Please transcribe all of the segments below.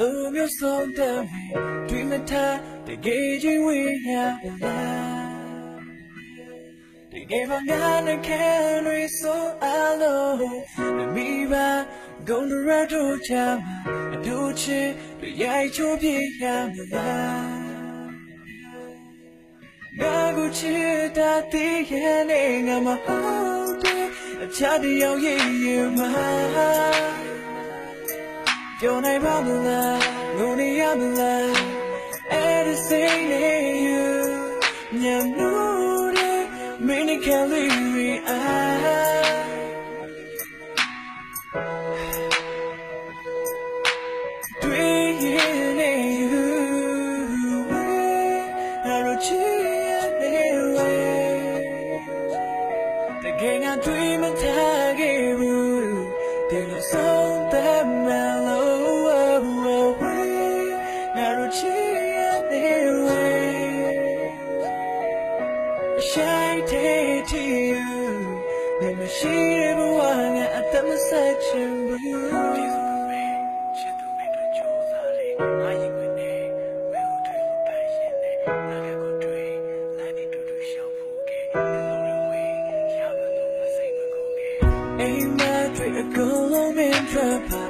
မျိုးဆုံးတဲ့တွေ့မထားတကယ်ချင်းဝေးရလားတကယ်ပါငါနဲ့ခဲတွေဆိုအလုံးမိဘဂုံရတို့ချာအတူချစ်ရိုက်ချိုးပြရမလားငါကိုချစ်တာတည်ရဲ့နေငါမဟုတ်တယ်အချားတယောက်ရဲ့ရင်မှာ 연할 머물러 눈이 어물러 Everything near you 내 눈에 미니 캘리 위아 뒤에 you 하루 지내 왜 내게 나 뒤면 다 လုံးလုံးဝေးရမလို့မစိတ်မကုန်ကဲအိမ်မတွေ့အကုန်လုံးမင်းထွက်ပါ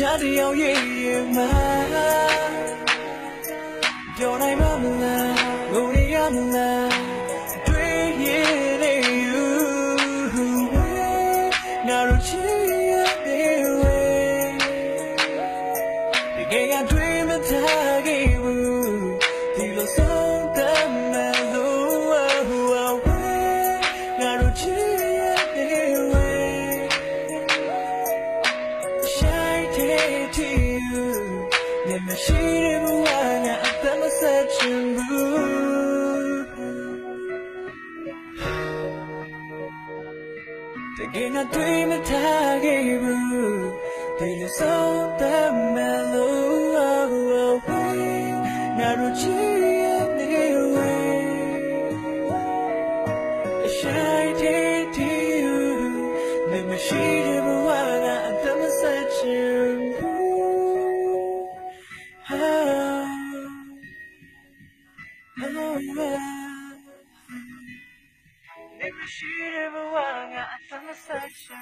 အချားတယောက်ရဲ့ရင်မှာပြောနိုင်ပါမလားငုံနေရမလား မရှိတဲ့ဘဝငါအသက်မဆက်ချင်ဘူးတကယ်ငါတွေ့မထားခဲ့ဘူးဒီလိုဆုံးတဲ့မဲ့လို့ငါတို့ချစ်ရနေဝေး Shy day to you နေမရှိတဲ့ She never wanna get from the section.